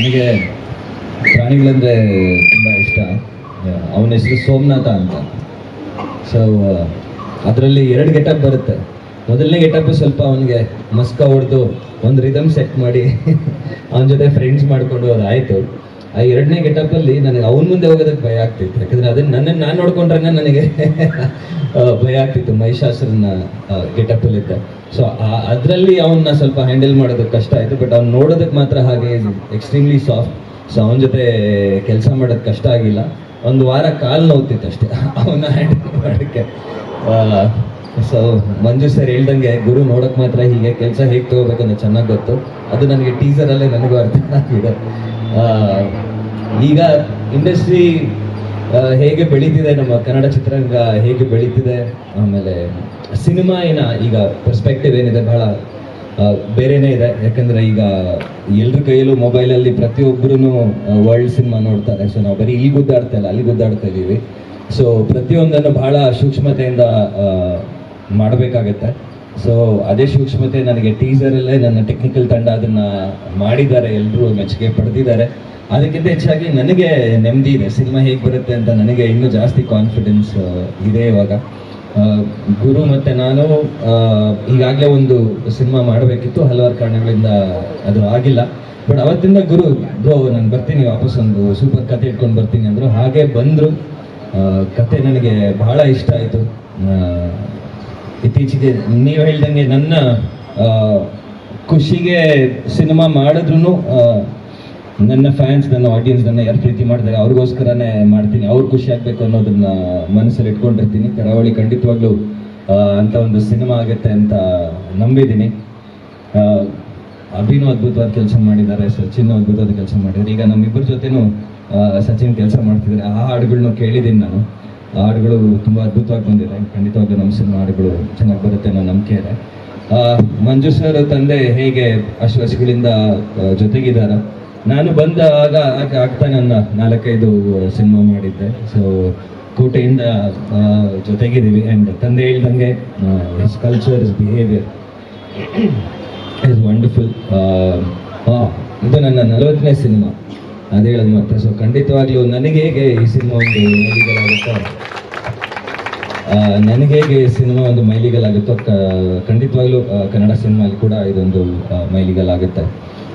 ನನಗೆ ಪ್ರಾಣಿಗಳಂದ್ರೆ ತುಂಬ ಇಷ್ಟ. ಅವನ ಹೆಸರು ಸೋಮನಾಥ ಅಂತ. ಸೊ ಅದರಲ್ಲಿ ಎರಡು ಗೆಟಪ್ ಬರುತ್ತೆ. ಮೊದಲನೇ ಗೆಟಪ್ ಸ್ವಲ್ಪ ಅವನಿಗೆ ಮಸ್ಕ ಹೊಡೆದು ಒಂದು ರಿದಮ್ ಸೆಟ್ ಮಾಡಿ ಅವನ ಜೊತೆ ಫ್ರೆಂಡ್ಸ್ ಮಾಡ್ಕೊಂಡು ಅದಾಯಿತು ಆ ಎರಡನೇ ಗೆಟಪ್ಪಲ್ಲಿ ನನಗೆ ಅವನ ಮುಂದೆ ಹೋಗೋದಕ್ಕೆ ಭಯ ಆಗ್ತಿತ್ತು. ಯಾಕಂದ್ರೆ ಅದನ್ನ ನನ್ನನ್ನು ನಾನು ನೋಡ್ಕೊಂಡ್ರೆ ನನಗೆ ಭಯ ಆಗ್ತಿತ್ತು ಮಹಿಷಾಸುರನ ಗೆಟಪ್ಪಲ್ಲಿದ್ದೆ ಸೊ ಅದರಲ್ಲಿ ಅವನ್ನ ಸ್ವಲ್ಪ ಹ್ಯಾಂಡಲ್ ಮಾಡೋದಕ್ಕೆ ಕಷ್ಟ ಆಯಿತು ಬಟ್ ಅವ್ನು ನೋಡೋದಕ್ಕೆ ಮಾತ್ರ ಹಾಗೆ ಎಕ್ಸ್ಟ್ರೀಮ್ಲಿ ಸಾಫ್ಟ್ ಸೊ ಅವನ ಜೊತೆ ಕೆಲಸ ಮಾಡೋದು ಕಷ್ಟ ಆಗಿಲ್ಲ. ಒಂದು ವಾರ ಕಾಲು ನೋವುತ್ತಿತ್ತು ಅಷ್ಟೇ. ಅವನ್ನ ಹ್ಯಾಂಡಲ್ ಮಾಡೋಕ್ಕೆ ಸೊ ಮಂಜು ಸರ್ ಹೇಳ್ದಂಗೆ, ಗುರು ನೋಡಕ್ ಮಾತ್ರ ಹೀಗೆ, ಕೆಲಸ ಹೇಗೆ ತಗೋಬೇಕಂದ್ರೆ ಚೆನ್ನಾಗಿ ಗೊತ್ತು. ಅದು ನನಗೆ ಟೀಸರಲ್ಲೇ ನನಗೂ ಅರ್ಥ ಆಗಿದೆ ಈಗ ಇಂಡಸ್ಟ್ರಿ ಹೇಗೆ ಬೆಳೀತಿದೆ, ನಮ್ಮ ಕನ್ನಡ ಚಿತ್ರರಂಗ ಹೇಗೆ ಬೆಳೀತಿದೆ, ಆಮೇಲೆ ಸಿನಿಮಾ ಏನ ಈಗ ಪರ್ಸ್ಪೆಕ್ಟಿವ್ ಏನಿದೆ ಬಹಳ ಬೇರೆನೇ ಇದೆ. ಯಾಕಂದ್ರೆ ಈಗ ಎಲ್ರ ಕೈಯಲ್ಲೂ ಮೊಬೈಲಲ್ಲಿ ಪ್ರತಿಯೊಬ್ಬರೂ ವರ್ಲ್ಡ್ ಸಿನಿಮಾ ನೋಡ್ತಾರೆ. ಸೊ ನಾವು ಬರೀ ಇಲ್ಲಿ ಗುದ್ದಾಡ್ತಾ ಇಲ್ಲ, ಅಲ್ಲಿ ಗುದ್ದಾಡ್ತಾ ಇದ್ದೀವಿ. ಸೊ ಪ್ರತಿಯೊಂದನ್ನು ಬಹಳ ಸೂಕ್ಷ್ಮತೆಯಿಂದ ಮಾಡಬೇಕಾಗತ್ತೆ. ಸೊ ಅದೇ ಸೂಕ್ಷ್ಮತೆ ನನಗೆ ಟೀಸರಲ್ಲೇ ನನ್ನ ಟೆಕ್ನಿಕಲ್ ತಂಡ ಅದನ್ನ ಮಾಡಿದ್ದಾರೆ ಎಲ್ಲರೂ ಮೆಚ್ಚುಗೆ ಪಡೆದಿದ್ದಾರೆ. ಅದಕ್ಕಿಂತ ಹೆಚ್ಚಾಗಿ ನನಗೆ ನೆಮ್ಮದಿ ಇದೆ. ಸಿನಿಮಾ ಹೇಗೆ ಬರುತ್ತೆ ಅಂತ ನನಗೆ ಇನ್ನೂ ಜಾಸ್ತಿ ಕಾನ್ಫಿಡೆನ್ಸ್ ಇದೆ ಇವಾಗ. ಗುರು ಮತ್ತೆ ನಾನು ಈಗಾಗಲೇ ಒಂದು ಸಿನಿಮಾ ಮಾಡಬೇಕಿತ್ತು. ಹಲವಾರು ಕಾರಣಗಳಿಂದ ಅದು ಆಗಿಲ್ಲ. ಬಟ್ ಅವತ್ತಿಂದ ಗುರು, ಬ್ರೋ, ನಾನು ಬರ್ತೀನಿ ವಾಪಸ್ ಒಂದು ಸೂಪರ್ ಕತೆ ಇಟ್ಕೊಂಡು ಬರ್ತೀನಿ ಅಂದರು. ಹಾಗೆ ಬಂದರು. ಕತೆ ನನಗೆ ಬಹಳ ಇಷ್ಟ ಆಯಿತು. ಇತ್ತೀಚೆಗೆ ನೀವು ಹೇಳ್ದಂಗೆ ನನ್ನ ಖುಷಿಗೆ ಸಿನಿಮಾ ಮಾಡಿದ್ರು ನನ್ನ ಫ್ಯಾನ್ಸ್ ನನ್ನ ಆಡಿಯನ್ಸ್ ನನ್ನ ಯಾರು ಪ್ರೀತಿ ಮಾಡಿದಾಗ ಅವ್ರಿಗೋಸ್ಕರನೇ ಮಾಡ್ತೀನಿ. ಅವ್ರು ಖುಷಿ ಆಗಬೇಕು ಅನ್ನೋದನ್ನ ಮನಸ್ಸಲ್ಲಿ ಇಟ್ಕೊಂಡಿರ್ತೀನಿ. ಕರಾವಳಿ ಖಂಡಿತವಾಗ್ಲೂ ಅಂತ ಒಂದು ಸಿನಿಮಾ ಆಗುತ್ತೆ ಅಂತ ನಂಬಿದ್ದೀನಿ. ಅಭಿನೂ ಅದ್ಭುತವಾದ ಕೆಲಸ ಮಾಡಿದ್ದಾರೆ, ಸಚಿನ್ ಅದ್ಭುತವಾದ ಕೆಲಸ ಮಾಡಿದ್ದಾರೆ. ಈಗ ನಮ್ಮಿಬ್ಬರ ಜೊತೆನೂ ಸಚಿನ್ ಕೆಲಸ ಮಾಡ್ತಿದ್ದಾರೆ. ಆ ಹಾಡುಗಳನ್ನೂ ಕೇಳಿದ್ದೀನಿ ನಾನು. ಹಾಡುಗಳು ತುಂಬ ಅದ್ಭುತವಾಗಿ ಬಂದಿದೆ. ಖಂಡಿತವಾಗಿ ನಮ್ಮ ಸಿನಿಮಾ ಹಾಡುಗಳು ಚೆನ್ನಾಗಿ ಬರುತ್ತೆ ಅನ್ನೋ ನಂಬಿಕೆ ಇದೆ. ಮಂಜು ಸರ್ ತಂದೆ ಹೇಗೆ ಅಷ್ಟು ಜೊತೆಗಿದ್ದಾರೆ? ನಾನು ಬಂದಾಗ ಆಗ ಆಗ್ತಾ ನನ್ನ ನಾಲ್ಕೈದು ಸಿನಿಮಾ ಮಾಡಿದ್ದೆ. ಸೊ ಕೋಟೆಯಿಂದ ಜೊತೆಗಿದ್ದೀವಿ. ಆ್ಯಂಡ್ ತಂದೆ ಹೇಳ್ದಂಗೆ is culture is behaviour is wonderful ಇದು ನನ್ನ ನಲವತ್ತನೇ ಸಿನಿಮಾ. ಅದು ಹೇಳೋದು ಮತ್ತೆ ಸೊ ಖಂಡಿತವಾಗ್ಲೂ ನನಗೆ ಹೇಗೆ ಈ ಸಿನಿಮಾ ಒಂದು ಮೈಲಿಗಲಾಗುತ್ತೋ ನನಗೆ ಹೇಗೆ ಈ ಸಿನಿಮಾ ಒಂದು ಮೈಲಿಗಲಾಗುತ್ತೋ ಕ- ಖಂಡಿತವಾಗ್ಲೂ ಕನ್ನಡ ಸಿನಿಮಾಲಿ ಕೂಡ ಇದೊಂದು ಮೈಲಿಗಳಾಗುತ್ತೆ